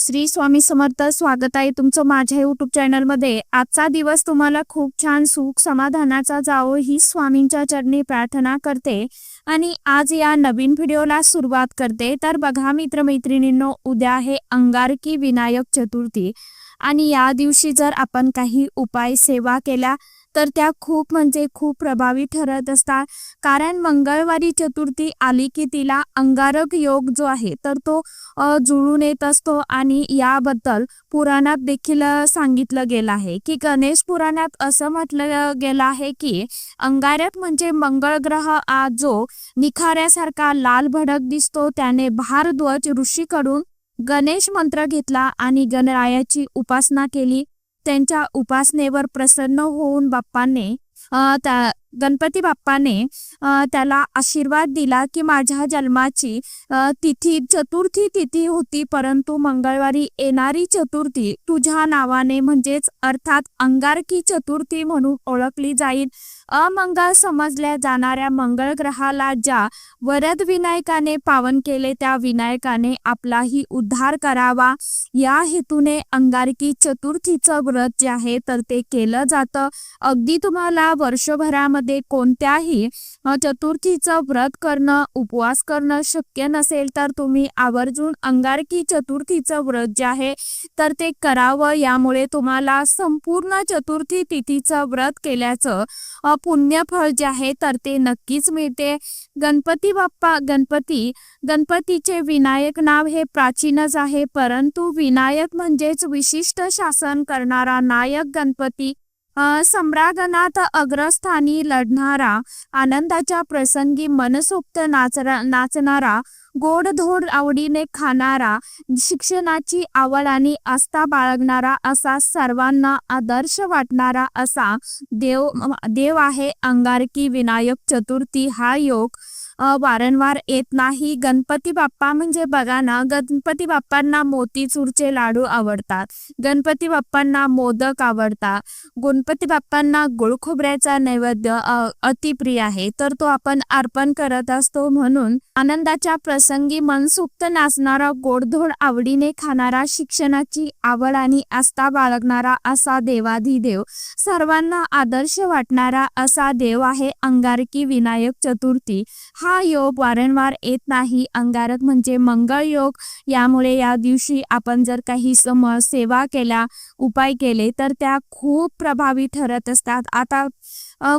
श्री स्वामी समर्थ स्वागत आहे तुमचं माझ्या युट्यूब चॅनलमध्ये आजचा दिवस तुम्हाला खूप छान सुख समाधानाचा जावो ही स्वामींच्या चरणी प्रार्थना करते. आणि आज या नवीन व्हिडिओला सुरुवात करते. तर बघा मित्रमैत्रिणींनो उद्या आहे अंगारकी विनायक चतुर्थी. आणि या दिवशी जर आपण काही उपाय सेवा केल्या तर त्या खूप म्हणजे खूप प्रभावी ठरत असतात. कारण मंगळवारी चतुर्थी आली की तिला अंगारक योग जो आहे तर तो जुळून येत असतो आणि याबद्दल पुराणात देखील सांगितलं गेलं आहे की गणेश पुराणात असं म्हटलं गेलं आहे की अंगारक म्हणजे मंगळ ग्रह आज जो निखाऱ्यासारखा लाल भडक दिसतो त्याने भारद्वज ऋषीकडून गणेश मंत्र घेतला आणि गणरायाची उपासना केली. त्यांच्या उपासनेवर प्रसन्न होऊन बाप्पाने गणपती बाप्पाने त्याला आशीर्वाद दिला की माझ्या जन्माची तिथी चतुर्थी तिथी होती परंतु मंगळवारी येणारी चतुर्थी तुझ्या नावाने म्हणजेच अर्थात अंगारकी चतुर्थी म्हणून ओळखली जाईल. अमंगळ समजल्या जाणाऱ्या मंगळ ग्रहाला ज्या वरद विनायकाने पावन केले त्या विनायकाने आपलाही उद्धार करावा. या हेतूने अंगारकी चतुर्थीचं व्रत जे आहे तर ते केलं जातं. अगदी तुम्हाला वर्षभरामध्ये कोणत्याही चतुर्थीचं व्रत करणं उपवास करणं शक्य नसेल तर तुम्ही आवर्जून अंगारकी चतुर्थीचं व्रत जे आहे तर ते करावं. यामुळे तुम्हाला संपूर्ण चतुर्थी तिथीचं व्रत केल्याचं पुण्यफळ जे आहे तर ते नक्कीच मिळते. गणपती बाप्पा गणपती गणपतीचे विनायक नाव हे प्राचीनच आहे परंतु विनायक म्हणजेच विशिष्ट शासन करणारा नायक गणपती सम्रागनाथ अग्रस्थानी लढणारा आनंदाच्या प्रसंगी मनसोक्त नाचरा नाचणारा गोडधोड आवडीने खाणारा शिक्षणाची आवड आणि आस्था बाळगणारा असा सर्वांना आदर्श वाटणारा असा देव देव आहे अंगारकी विनायक चतुर्थी हा योग. वारंवार येत नाही. गणपती बाप्पा म्हणजे बघा ना गणपती बाप्पांना मोतीचूरचे लाडू आवडतात. गणपती बाप्पांना मोदक आवडतात. गणपती बाप्पांना गुळखोबऱ्याचा नैवेद्य अतिप्रिय आहे. तर तो आपण अर्पण करत असतो म्हणून आनंदाच्या प्रसंगी मनसुक्त नाचणारा गोडधोड आवडीने खाणारा शिक्षणाची आवड आणि आस्था बाळगणारा असा देवाधिदेव सर्वांना आदर्श वाटणारा असा देव आहे अंगारकी विनायक चतुर्थी. हा हा योग वारंवार येत नाही. अंगारक म्हणजे मंगळ योग. यामुळे या दिवशी आपण जर काही सम सेवा केला उपाय केले तर त्या खूप प्रभावी ठरत असतात. आता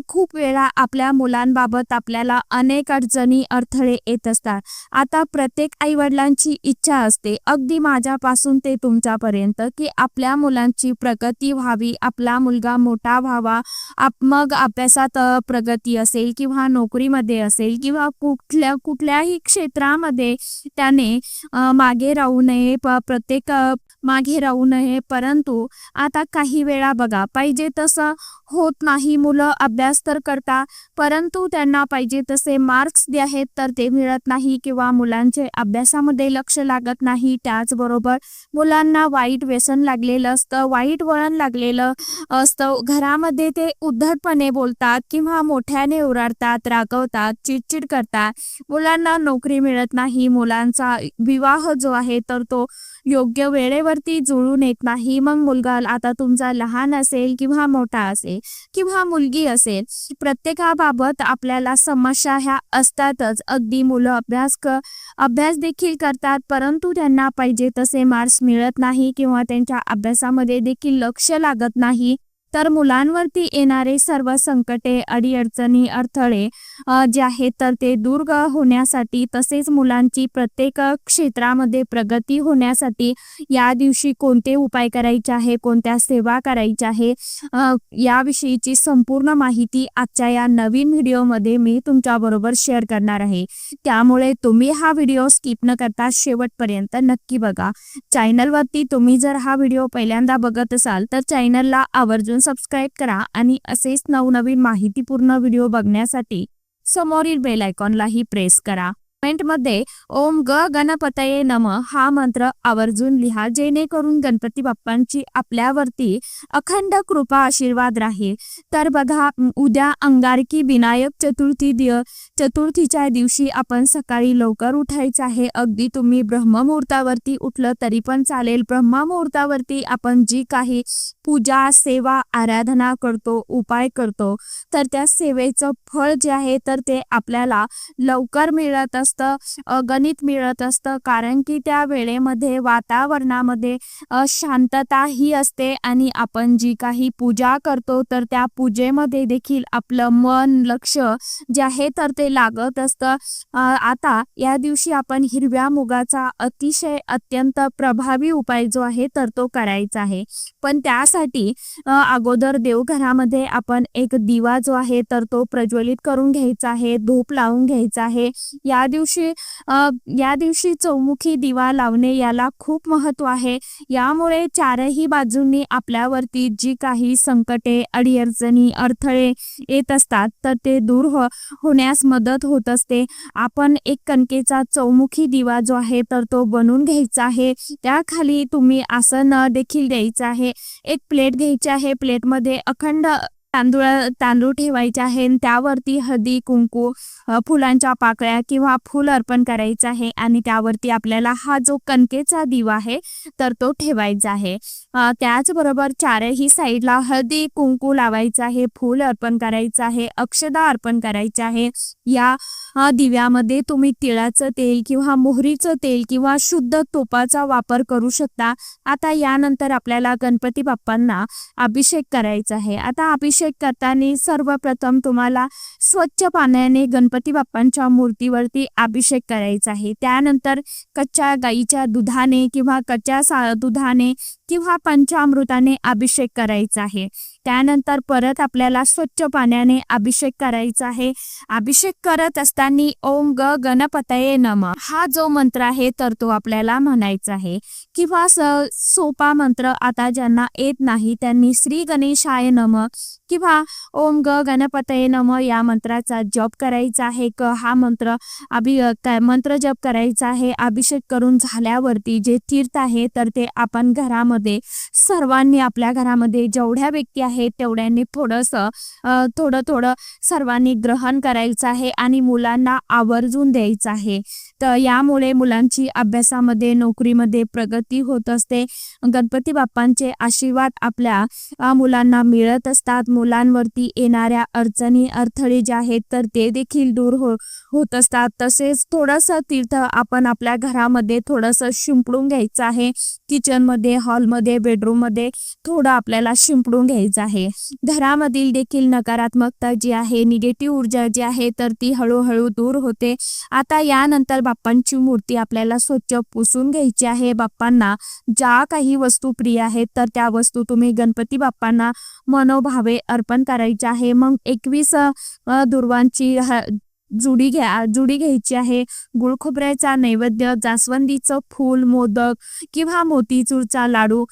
खूप वेळा आपल्या मुलांबाबत आपल्याला अनेक अडचणी अडथळे येत असतात. आता प्रत्येक आईवडिलांची इच्छा असते. अगदी माझ्यापासून ते तुमच्यापर्यंत की आपल्या मुलांची प्रगती व्हावी आपला मुलगा मोठा व्हावा आप मग अभ्यासात प्रगती असेल किंवा नोकरीमध्ये असेल किंवा कुठल्या कुठल्याही क्षेत्रामध्ये त्याने मागे राहू नये प्रत्येक मागे राहू नये. परंतु आता काही वेळा बघा पाहिजे तसं होत नाही. मुलं अभ्यास तर करता परंतु त्यांना पाहिजे तसे मार्क्स जे आहेत तर ते मिळत नाही किंवा मुलांचे अभ्यासामध्ये लक्ष लागत नाही. त्याचबरोबर मुलांना वाईट व्यसन लागलेलं असतं वाईट वळण लागलेलं असतं. घरामध्ये ते उद्धटपणे बोलतात किंवा मोठ्याने ओरडतात रागवतात चिडचिड करतात. मुलांना नोकरी मिळत नाही. मुलांचा विवाह जो आहे तर तो योग्य वेळेवरती जुळून येत नाही. मग मुलगा आता तुमचा लहान असेल किंवा मोठा असेल किंवा मुलगी असेल प्रत्येकाबाबत आपल्याला समस्या ह्या असतातच. अगदी मुलं अभ्यास क अभ्यास देखील करतात परंतु त्यांना पाहिजे तसे मार्क्स मिळत नाही किंवा त्यांच्या अभ्यासामध्ये देखील लक्ष लागत नाही. तर मुलांवरती येणारे सर्व संकटे अडीअडचणी अडथळे जे आहेत तर ते दूर होण्यासाठी तसेच मुलांची प्रत्येक क्षेत्रामध्ये प्रगती होण्यासाठी या दिवशी कोणते उपाय करायचे आहे कोणत्या सेवा करायच्या आहे याविषयीची संपूर्ण माहिती आजच्या या नवीन व्हिडिओमध्ये मी तुमच्याबरोबर शेअर करणार आहे. त्यामुळे तुम्ही हा व्हिडिओ स्किप न करता शेवटपर्यंत नक्की बघा. चॅनलवरती तुम्ही जर हा व्हिडिओ पहिल्यांदा बघत असाल तर चॅनलला आवर्जून सबस्क्राईब करा आणि असेच नवनवीन माहितीपूर्ण व्हिडिओ बघण्यासाठी समोरील बेल आयकॉनलाही प्रेस करा. कमेंटमध्ये ओम ग गणपतये नम हा मंत्र आवर्जून लिहा जेणेकरून गणपती बाप्पांची आपल्यावरती अखंड कृपा आशीर्वाद राहील. तर बघा उद्या अंगारकी विनायक चतुर्थी दिव चतुर्थीच्या दिवशी आपण सकाळी लवकर उठायचं आहे. अगदी तुम्ही ब्रह्ममुहूर्तावरती उठलं तरी पण चालेल. ब्रह्ममुहूर्तावरती आपण जी काही पूजा सेवा आराधना करतो उपाय करतो तर त्या सेवेचं फळ जे आहे तर ते आपल्याला लवकर मिळत असतं गणित मिळत असतं. कारण की त्या वेळेमध्ये वातावरणामध्ये शांतता ही असते आणि आपण जी काही पूजा करतो तर त्या पूजेमध्ये देखील आपलं मन लक्ष जे आहे तर ते लागत असतं. आता या दिवशी आपण हिरव्या मुगाचा अतिशय अत्यंत प्रभावी उपाय जो आहे तर तो करायचा आहे. पण त्यासाठी अगोदर देवघरामध्ये आपण एक दिवा जो आहे तर तो प्रज्वलित करून घ्यायचा आहे धूप लावून घ्यायचा आहे. या दिवशी दिवशी या दिवशी चौमुखी दिवा लावणे याला खूप महत्त्व आहे. यामुळे चारही बाजूंनी आपल्यावरती जी काही संकटे अडीअडचणी अडथळे येत असतात तर ते दूर हो होण्यास मदत होत असते. आपण एक कणकेचा चौमुखी दिवा जो आहे तर तो बनवून घ्यायचा आहे. त्याखाली तुम्ही आसन देखील द्यायचं आहे. एक प्लेट घ्यायची आहे. प्लेटमध्ये अखंड तांदूळ तांदूळ ठेवायचे आहे आणि त्यावरती हळदी कुंकू फुलांच्या पाकळ्या किंवा फूल अर्पण करायचं आहे आणि त्यावरती आपल्याला हा जो कणकेचा दिवा आहे तर तो ठेवायचा आहे. त्याचबरोबर चारही साईडला हळदी कुंकू लावायचं आहे फूल अर्पण करायचं आहे अक्षदा अर्पण करायचे आहे. या दिव्यामध्ये तुम्ही तिळाचं तेल किंवा मोहरीचं तेल किंवा शुद्ध तोपाचा वापर करू शकता. आता यानंतर आपल्याला गणपती बाप्पांना अभिषेक करायचा आहे. आता अभिषेक करताना सर्वप्रथम तुम्हाला स्वच्छ पाण्याने गणपती बाप्पांच्या मूर्तीवरती अभिषेक करायचा आहे. त्यानंतर कच्च्या गाईच्या दुधाने किंवा कच्च्या सा दुधाने किंवा पंचामृताने अभिषेक करायचा आहे. त्यानंतर परत आपल्याला स्वच्छ पाण्याने अभिषेक करायचा आहे. अभिषेक करत असताना ओम ग गणपतये नम. हा जो मंत्र आहे तर तो आपल्याला म्हणायचा आहे. किंवा सोपा मंत्र आता ज्यांना येत नाही त्यांनी श्री गणेशाय नम. किंवा ओम ग गणपतये नम या मंत्राचा जप करायचा आहे. क हा मंत्र अभि मंत्र जप करायचा आहे. अभिषेक करून झाल्यावरती जे तीर्थ आहे तर ते आपण घरामध्ये सर्वांनी आपल्या घरामध्ये जेवढ्या व्यक्ती आहेत तेवढ्यांनी थोडंसं थोडं थोडं सर्वांनी ग्रहण करायचं आहे आणि मुलांना आवर्जून द्यायचं आहे. तर यामुळे मुलांची अभ्यासामध्ये नोकरीमध्ये प्रगती होत असते. गणपती बाप्पांचे आशीर्वाद आपल्या मुलांना मिळत असतात. मुलांवरती येणाऱ्या अडचणी अडथळे जे आहेत तर ते देखील दूर हो होत असतात. तसेच थोडंसं तीर्थ आपण आपल्या घरामध्ये थोडंसं शिंपडून घ्यायचं आहे. किचनमध्ये हॉलमध्ये बेडरूममध्ये थोडं आपल्याला शिंपडून घ्यायचं आहे. घरामधील देखील नकारात्मकता जी आहे निगेटिव्ह ऊर्जा जी आहे तर ती हळूहळू दूर होते. आता यानंतर बाप्पांची मूर्ती आपल्याला स्वच्छ पुसून घ्यायची आहे. बाप्पांना ज्या काही वस्तू प्रिय आहेत तर त्या वस्तू तुम्ही गणपती बाप्पांना मनोभावे अर्पण करायचे आहे. मग एकवीस दुर्वांची जुडी घ्या जुडी घ्यायची आहे. गुळखोबऱ्याचा नैवेद्य जास्वंदीचं फूल मोदक किंवा मोतीचूरचा लाडू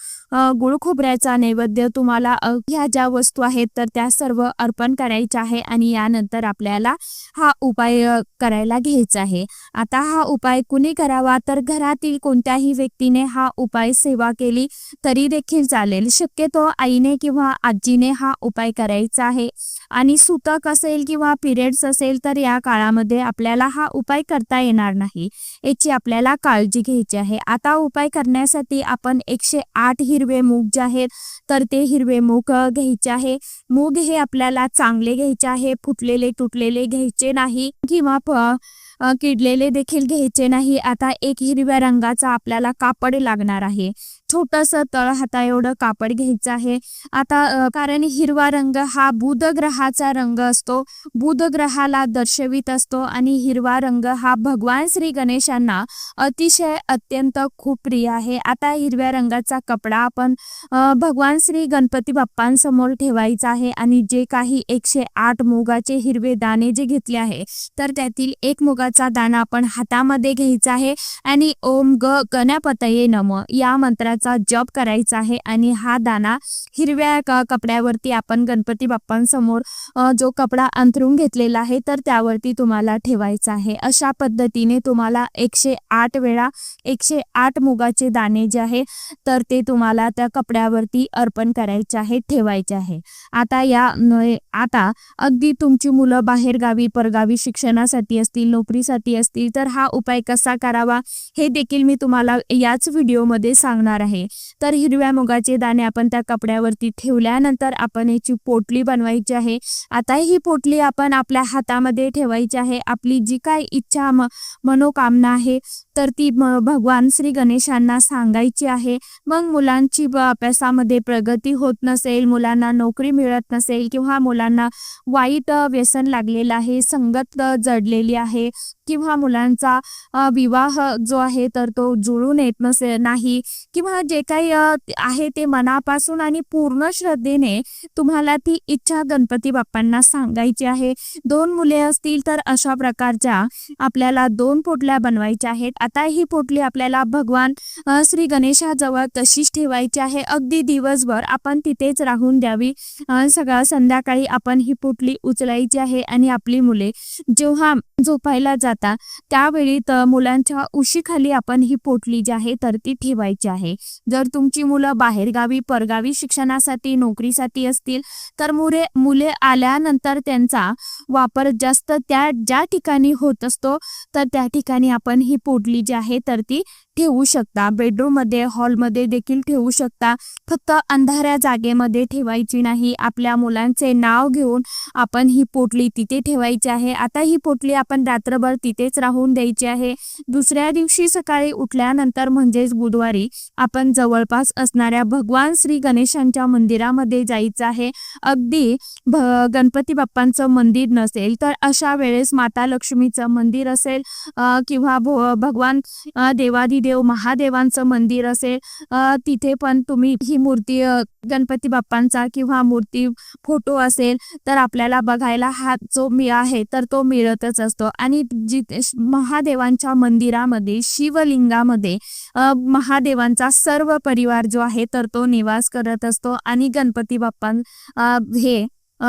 गुळखोबऱ्याचा नैवेद्य तुम्हाला ह्या ज्या वस्तू आहेत तर त्या सर्व अर्पण करायच्या आहे आणि यानंतर आपल्याला हा उपाय करायला घ्यायचा आहे. आता हा उपाय कुणी करावा? तर घरातील कोणत्याही व्यक्तीने हा उपाय सेवा केली तरी देखील चालेल. शक्यतो आईने किंवा आजीने हा उपाय करायचा आहे. आणि सुतक असेल किंवा पिरियड्स असेल तर या काळामध्ये आपल्याला हा उपाय करता येणार नाही. याची आपल्याला काळजी घ्यायची आहे. आता उपाय करण्यासाठी आपण एकशे आठ हिरवे मूग जे आहेत तर ते हिरवे मूग घ्यायचे आहे. मूग हे आपल्याला चांगले घ्यायचे आहे. फुटलेले तुटलेले घ्यायचे नाही किंवा किडलेले देखील घ्यायचे नाही. आता एक हिरव्या रंगाचा आपल्याला कापड लागणार आहे. छोटंसं तळ हाता एवढं कापड घ्यायचं आहे. आता कारण हिरवा रंग हा बुध ग्रहाचा रंग असतो. बुध ग्रहाला दर्शवित असतो आणि हिरवा रंग हा भगवान श्री गणेशांना अतिशय अत्यंत खूप प्रिय आहे. आता हिरव्या रंगाचा कपडा आपण भगवान श्री गणपती बाप्पांसमोर ठेवायचा आहे आणि जे काही एकशे आठ मुगाचे हिरवे दाणे जे घेतले आहे तर त्यातील एक मुगाचा दाणा आपण हातामध्ये घ्यायचा आहे आणि ओम ग गणपतये नम या मंत्राचा मंत्राचा जप करायचा आहे आणि हा दाना हिरव्या कपड्यावरती आपण गणपती बाप्पांसमोर जो कपडा अंथरून घेतलेला आहे तर त्यावरती तुम्हाला ठेवायचा आहे. अशा पद्धतीने तुम्हाला एकशे आठ वेळा एकशे आठ मुगाचे दाणे जे आहे तर ते तुम्हाला त्या कपड्यावरती अर्पण करायचे आहे ठेवायचे आहे. आता या आता अगदी तुमची मुलं बाहेरगावी परगावी शिक्षणासाठी असतील नोकरीसाठी असतील तर हा उपाय कसा करावा हे देखील मी तुम्हाला याच व्हिडिओमध्ये सांगणार आहे. तर हिरव्या मुगाचे दाणे आपण त्या कपड्यावरती ठेवल्यानंतर आपण याची पोटली बनवायची आहे. आता ही पोटली आपण आपल्या हातामध्ये ठेवायची आहे. आपली जी काय इच्छा मनोकामना आहे तर ती भगवान श्री गणेशांना सांगायची आहे मग मुलांची अभ्यासामध्ये प्रगती होत नसेल मुलांना नोकरी मिळत नसेल किंवा मुलांना वाईट व्यसन लागलेलं आहे संगत जडलेली आहे किंवा मुलांचा विवाह जो आहे तर तो जुळून येत नसे नाही किंवा जे काही आहे ते मनापासून आणि पूर्ण श्रद्धेने तुम्हाला ती इच्छा गणपती बाप्पांना सांगायची आहे. दोन मुले असतील तर अशा प्रकारच्या आपल्याला दोन पोटल्या बनवायच्या आहेत. आता ही पोटली आपल्याला भगवान श्री गणेशाजवळ तशीच ठेवायची आहे. अगदी दिवसभर आपण तिथेच राहून द्यावी. सगळं संध्याकाळी आपण ही पोटली उचलायची आहे आणि आपली मुले जेव्हा झोपायला जाता त्यावेळी तर मुलांच्या उशीखाली आपण ही पोटली जी आहे तर ती ठेवायची आहे. जर तुमची मुलं बाहेरगावी परगावी शिक्षणासाठी नोकरीसाठी असतील तर मुले मुले आल्यानंतर त्यांचा वापर जास्त त्या ज्या ठिकाणी होत असतो तर त्या ठिकाणी आपण ही पोटली जी आहे तर ती ठेवू शकता. बेडरूममध्ये हॉलमध्ये देखील ठेवू शकता. फक्त अंधाऱ्या जागेमध्ये ठेवायची नाही. आपल्या मुलांचे नाव घेऊन आपण ही पोटली तिथे ठेवायची आहे. आता ही पोटली आपण रात्रभर तिथेच राहून द्यायची आहे. दुसऱ्या दिवशी सकाळी उठल्यानंतर म्हणजेच बुधवारी आपण जवळपास असणाऱ्या भगवान श्री गणेशांच्या मंदिरामध्ये जायचं आहे. अगदी गणपती बाप्पांचं मंदिर नसेल तर अशा वेळेस माता लक्ष्मीचं मंदिर असेल किंवा भो भगवान देवादी देव महादेवांचं मंदिर असेल तिथे पण तुम्ही ही मूर्ती गणपती बाप्पांचा किंवा मूर्ती फोटो असेल तर आपल्याला बघायला हा जो मी आहे तर तो मिळतच असतो. आणि जिथे महादेवांच्या मंदिरामध्ये शिवलिंगामध्ये महादेवांचा सर्व परिवार जो आहे तर तो निवास करत असतो. आणि गणपती बाप्पां हे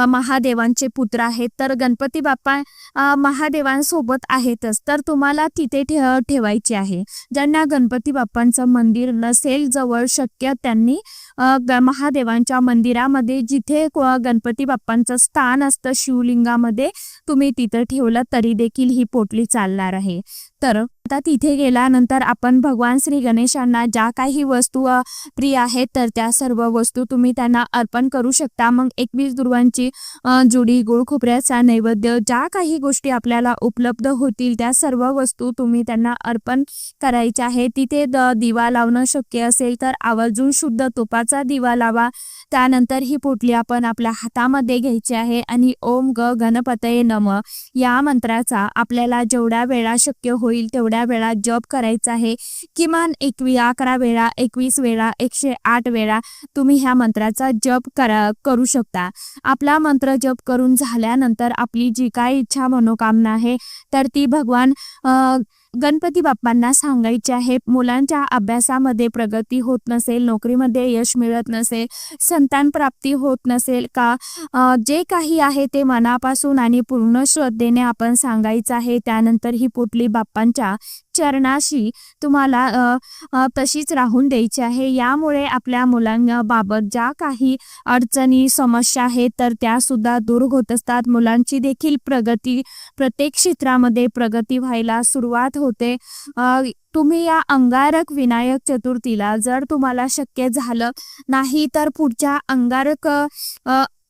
महादेवांचे पुत्र आहेत तर गणपती बाप्पा महादेवांसोबत आहेतच. तर तुम्हाला तिथे ठे ठेवायचे आहे. ज्यांना गणपती बाप्पांचं मंदिर नसेल जवळ शक्य त्यांनी महादेवांच्या मंदिरामध्ये जिथे गणपती बाप्पांचं स्थान असतं शिवलिंगामध्ये तुम्ही तिथं ठेवलं तरी देखील ही पोटली चालणार आहे. तर आता तिथे गेल्यानंतर आपण भगवान श्री गणेशांना ज्या काही वस्तू प्रिय आहेत तर त्या सर्व वस्तू तुम्ही त्यांना अर्पण करू शकता. मग एकवीस दुर्वांची जुडी गुळ खोबऱ्याचा नैवेद्य ज्या काही गोष्टी आपल्याला उपलब्ध होतील त्या सर्व वस्तू तुम्ही त्यांना अर्पण करायच्या आहे. तिथे द दिवा लावणं शक्य असेल तर आवर्जून शुद्ध तुपात तुपाचा दिवा लावा. त्यानंतर ही पोटली आपण आपल्या हातामध्ये घ्यायची आहे आणि ओम ग गणपतये नम. या मंत्राचा आपल्याला जेवढ्या वेळा शक्य होईल तेवढ्या वेळा जप करायचा आहे. किमान एकवी अकरा वेळा एकवीस वेळा एकशे आठ वेळा तुम्ही ह्या मंत्राचा जप करा करू शकता. आपला मंत्र जप करून झाल्यानंतर आपली जी काय इच्छा मनोकामना आहे तर ती भगवान अ, गणपती बाप्पांना सांगायचे आहे मुलांच्या अभ्यासामध्ये प्रगती होत नसेल नोकरीमध्ये यश मिळत नसेल संतान प्राप्ती होत नसेल का? जे काही आहे ते मनापासून आणि पूर्ण श्रद्धेने आपण सांगायचं आहे. त्यानंतर ही पुटली बाप्पांच्या चरणाशी तुम्हाला तशीच राहून द्यायची आहे. यामुळे आपल्या मुलांबाबत ज्या काही अडचणी समस्या आहेत तर त्या सुद्धा दूर होत असतात. मुलांची देखील प्रगती प्रत्येक क्षेत्रामध्ये प्रगती व्हायला सुरुवात होते. तुम्ही या अंगारक विनायक चतुर्थीला जर तुम्हाला शक्य झालं नाही तर पुढच्या अंगारक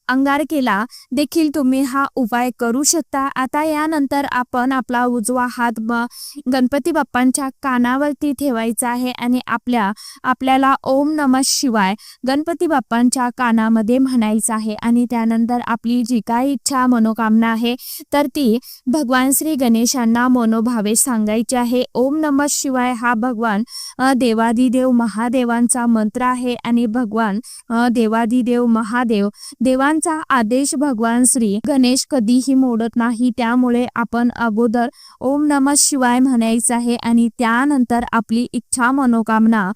अंगारकेला देखील तुम्ही हा उपाय करू शकता. आता यानंतर आपण आपला उजवा हात ब गणपती बाप्पांच्या कानावरती ठेवायचा आहे आणि आपल्या आपल्याला ओम नमः शिवाय गणपती बाप्पांच्या कानामध्ये म्हणायचं आहे. आणि त्यानंतर आपली जी काय इच्छा मनोकामना आहे तर ती भगवान श्री गणेशांना मनोभावे सांगायची आहे. ओम नमः शिवाय हा भगवान देवादिदेव महादेवांचा मंत्र आहे. आणि भगवान देवादिदेव महादेव देवां गणेशांचा आदेश भगवान श्री गणेश कधीही मोडत नाही. त्यामुळे आपण अगोदर ओम नम शिवाय म्हणायचं आहे आणि त्यानंतर आपली इच्छा मनोकामना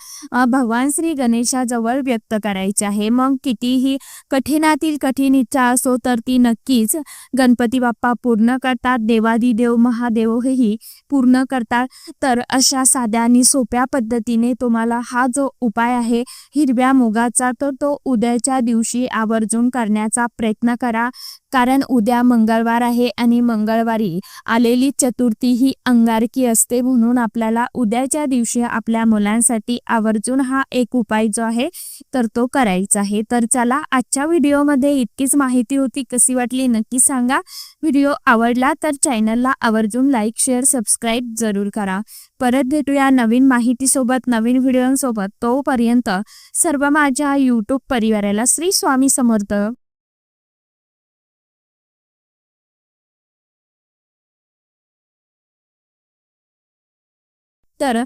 भगवान श्री गणेशाजवळ व्यक्त करायची आहे. मग कितीही कठीणातील कठीण इच्छा असो तर ती नक्कीच गणपती बाप्पा पूर्ण करतात देवादिदेव महादेव पूर्ण करतात. तर अशा साध्या आणि सोप्या पद्धतीने तुम्हाला हा जो उपाय आहे हिरव्या मुगाचा तर तो उद्याच्या दिवशी आवर्जून करण्याचा प्रयत्न करा. कारण उद्या मंगळवार आहे आणि मंगळवारी आलेली चतुर्थी ही अंगारकी असते म्हणून आपल्याला उद्याच्या दिवशी आपल्या मुलांसाठी आवर्जून हा एक उपाय जो आहे तर तो करायचा आहे. तर चला आजच्या व्हिडिओमध्ये इतकीच माहिती होती. कशी वाटली नक्की सांगा. व्हिडिओ आवडला तर चॅनलला आवर्जून लाईक शेअर सबस्क्राईब जरूर करा. परत भेटूया नवीन माहितीसोबत नवीन व्हिडिओसोबत. तोपर्यंत सर्व माझ्या यूट्यूब परिवाराला श्री स्वामी समर्थ. तर